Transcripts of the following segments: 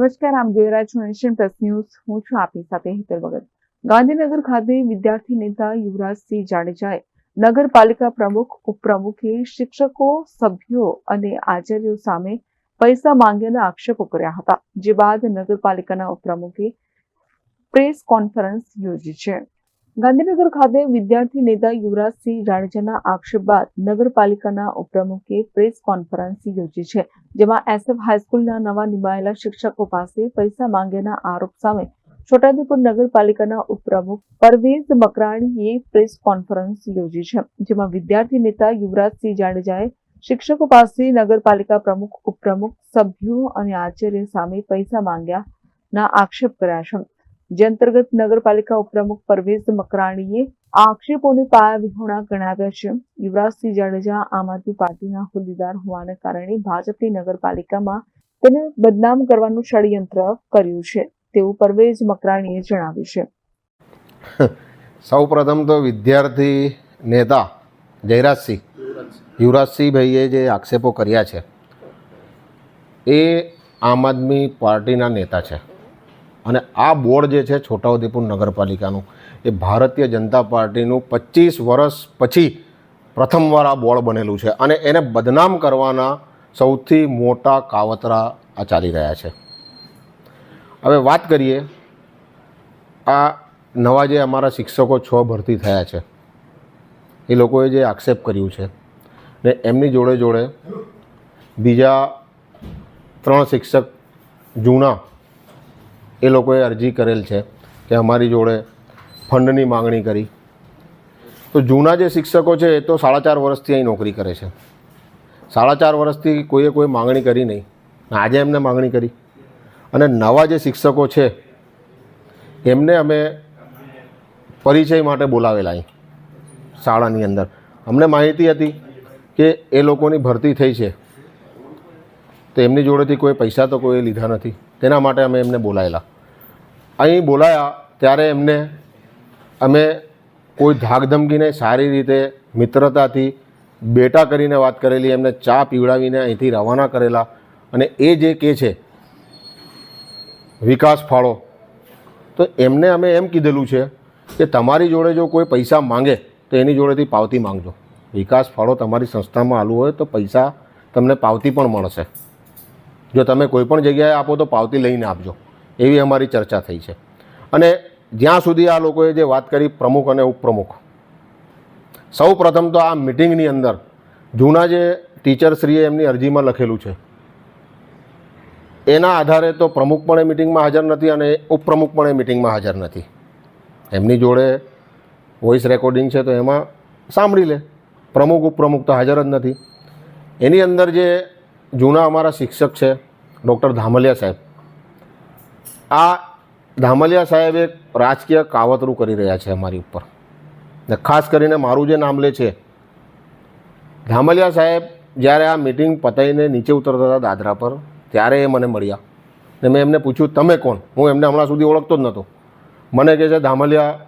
નમસ્કાર, આમ છો નેશન પ્લસ ન્યૂઝ. હું છું આપની સાથે હેતલ ભગત. ગાંધીનગર ખાતે વિદ્યાર્થી નેતા યુવરાજસિંહ જાડેજાએ નગરપાલિકા પ્રમુખ, ઉપપ્રમુખે શિક્ષકો, સભ્યો અને આચાર્યો સામે પૈસા માંગ્યાના આક્ષેપો કર્યા હતા, જે બાદ નગરપાલિકાના ઉપપ્રમુખે પ્રેસ કોન્ફરન્સ યોજી છે. ગાંધીનગર ખાતે વિદ્યાર્થી નેતા યુવરાજસિંહ જાડેજાના આક્ષેપ બાદ નગરપાલિકાના ઉપપ્રમુખે પ્રેસ કોન્ફરન્સ યોજી છે, જેમાં એસએફ હાઈસ્કૂલના નવા નિમાયેલા શિક્ષકો પાસે પૈસા માંગ્યાના આરોપ સામે છોટાઉદેપુર નગરપાલિકાના ઉપપ્રમુખ પરવેઝ મકરાણીએ પ્રેસ કોન્ફરન્સ યોજી છે, જેમાં વિદ્યાર્થી નેતા યુવરાજસિંહ જાડેજાએ શિક્ષકો પાસે નગરપાલિકા પ્રમુખ, ઉપપ્રમુખ, સભ્યો અને આચાર્ય સામે પૈસા માંગ્યાના આક્ષેપ કર્યા છે. જે અંતર્ગત નગરપાલિકા ઉપપ્રમુખ પરવેઝ મકરાણીએ આ આક્ષેપોને પાયા વિહોણા ગણાવ્યા છે. યુવરાજસિંહ જાડેજા આમ આદમી પાર્ટીના હોદ્દેદાર હોવાને કારણે ભાજપની નગરપાલિકામાં તેને બદનામ કરવાનું ષડયંત્ર કર્યું છે, તેવું પરવેઝ મકરાણીએ જણાવ્યું છે. સૌ પ્રથમ તો વિદ્યાર્થી નેતા જયરાજસિંહ યુવરાજસિંહ ભાઈએ જે આક્ષેપો કર્યા છે, એ આમ આદમી પાર્ટીના નેતા છે. અને આ બોર્ડ જે છે છોટાઉદેપુર નગરપાલિકાનું, એ ભારતીય જનતા પાર્ટીનું પચીસ વર્ષ પછી પ્રથમવાર આ બોર્ડ બનેલું છે અને એને બદનામ કરવાના સૌથી મોટા કાવતરા આ ચાલી રહ્યા છે. હવે વાત કરીએ, આ નવા જે અમારા શિક્ષકો છ ભરતી થયા છે, એ લોકોએ જે આક્ષેપ કર્યું છે ને એમની જોડે જોડે બીજા ત્રણ શિક્ષક જૂના એ લોકોએ અરજી કરેલ છે કે અમારી જોડે ફંડની માગણી કરી. તો જૂના જે શિક્ષકો છે, એ તો સાડા ચાર વર્ષથી અહીં નોકરી કરે છે. સાડા ચાર વર્ષથી કોઈએ કોઈ માગણી કરી નહીં. આજે એમને માગણી કરી. અને નવા જે શિક્ષકો છે, એમને અમે પરિચય માટે બોલાવેલા અહીં, શાળાની અંદર. અમને માહિતી હતી કે એ લોકોની ભરતી થઈ છે. તો એમની જોડેથી કોઈ પૈસા તો કોઈ લીધા નથી. તેના માટે અમે એમને બોલાયેલા. અહીં બોલાયા ત્યારે એમને અમે કોઈ ધાકધમકીને સારી રીતે મિત્રતાથી બેટા કરીને વાત કરેલી, એમને ચા પીવડાવીને અહીંથી રવાના કરેલા અને એ જે કે છે, વિકાસ ફાળો, તો એમને અમે એમ કીધેલું છે કે તમારી જોડે જો કોઈ પૈસા માંગે, તો એની જોડેથી પાવતી માંગજો. વિકાસ ફાળો તમારી સંસ્થામાં આલું હોય તો પૈસા તમને પાવતી પણ મળશે. જો તમે કોઈ પણ જગ્યાએ આપો તો પાવતી લઈને આપજો. એવી અમારી ચર્ચા થઈ છે. અને જ્યાં સુધી આ લોકોએ જે વાત કરી પ્રમુખ અને ઉપપ્રમુખ, સૌ પ્રથમ તો આ મિટિંગની અંદર જૂના જે ટીચરશ્રીએ એમની અરજીમાં લખેલું છે, એના આધારે તો પ્રમુખ પણ એ મિટિંગમાં હાજર નથી અને ઉપપ્રમુખ પણ એ મિટિંગમાં હાજર નથી. એમની જોડે વોઇસ રેકોર્ડિંગ છે તો એમાં સાંભળી લે. પ્રમુખ, ઉપપ્રમુખ તો હાજર જ નથી. એની અંદર જે જૂના અમારા શિક્ષક છે, ડૉક્ટર ધામલિયા સાહેબ આ ધામલિયા સાહેબ એક રાજકીય કાવતરું કરી રહ્યા છે અમારી ઉપર. ને ખાસ કરીને મારું જે નામ લે છે, ધામલિયા સાહેબ જ્યારે આ મિટિંગ પતાવીને નીચે ઉતરતા હતા દાદરા પર, ત્યારે એ મને મળ્યા. ને મેં એમને પૂછ્યું, તમે કોણ? હું એમને હમણાં સુધી ઓળખતો જ નહોતો. મને કહે છે, ધામલિયા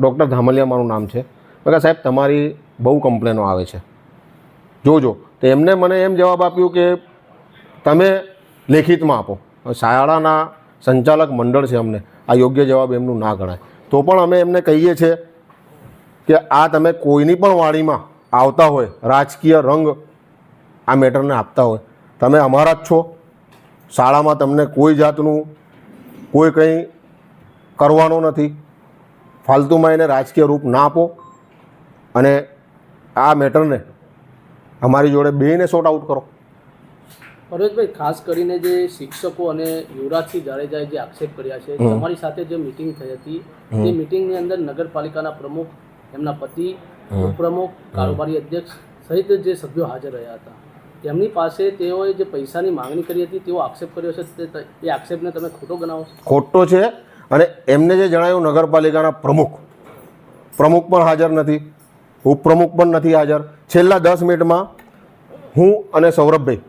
ડૉક્ટર ધામલિયા મારું નામ છે. મેં કહ્યું, સાહેબ, તમારી બહુ કમ્પ્લેનો આવે છે. જોજો તો એમને મને એમ જવાબ આપ્યું કે, તમે લેખિતમાં આપો. શાળાના સંચાલક મંડળ છે અમને. આ યોગ્ય જવાબ એમનું ના ગણાય. તો પણ અમે એમને કહીએ છીએ કે આ તમે કોઈની પણ વાણીમાં આવતા હોય, રાજકીય રંગ આ મેટરને આપતા હોય, તમે અમારા જ છો. શાળામાં તમને કોઈ જાતનું કોઈ કંઈ કરવાનો નથી. ફાલતુમાં એને રાજકીય રૂપ ના આપો. અને આ મેટરને અમારી જોડે બેને સોર્ટ આઉટ કરો. પરેશભાઈ ખાસ કરીને જે શિક્ષકો અને યુવરાજસિંહ જાડેજાએ જે આક્ષેપ કર્યા છે તમારી સાથે જે મિટિંગ થઈ હતી તે મિટિંગની અંદર નગરપાલિકાના પ્રમુખ એમના પતિ. ઉપપ્રમુખ કારોબારી અધ્યક્ષ સહિત જે સભ્યો હાજર રહ્યા હતા. તેમની પાસે તેઓએ જે પૈસાની માંગણી કરી હતી તેવો આક્ષેપ કર્યો છે તે એ આક્ષેપને તમે ખોટો ગણાવો છો? ખોટો છે અને એમને જે જણાવ્યું નગરપાલિકાના પ્રમુખ પ્રમુખ પણ હાજર નથી ઉપપ્રમુખ પણ નથી હાજર. છેલ્લા દસ મિનિટમાં હું અને સૌરભભાઈ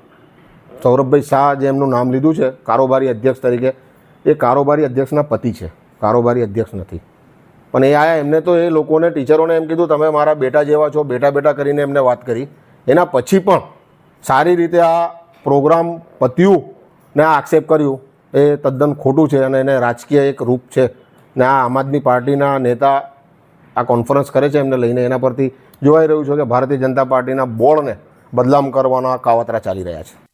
સૌરભભાઈ શાહ જે એમનું નામ લીધું છે, કારોબારી અધ્યક્ષ તરીકે, એ કારોબારી અધ્યક્ષના પતિ છે. કારોબારી અધ્યક્ષ નથી. પણ એ આયા એમને તો એ લોકોને, ટીચરોને એમ કીધું, તમે મારા બેટા જેવા છો બેટા બેટા કરીને એમને વાત કરી. એના પછી પણ સારી રીતે આ પ્રોગ્રામ પત્યું ને આ આક્ષેપ કર્યું. એ તદ્દન ખોટું છે અને એને રાજકીય એક રૂપ છે. ને આ આમ આદમી પાર્ટીના નેતા આ કોન્ફરન્સ કરે છે એમને લઈને, એના પરથી જોવાઈ રહ્યું છે કે ભારતીય જનતા પાર્ટીના બોર્ડને બદલામ કરવાના કાવતરા ચાલી રહ્યા છે.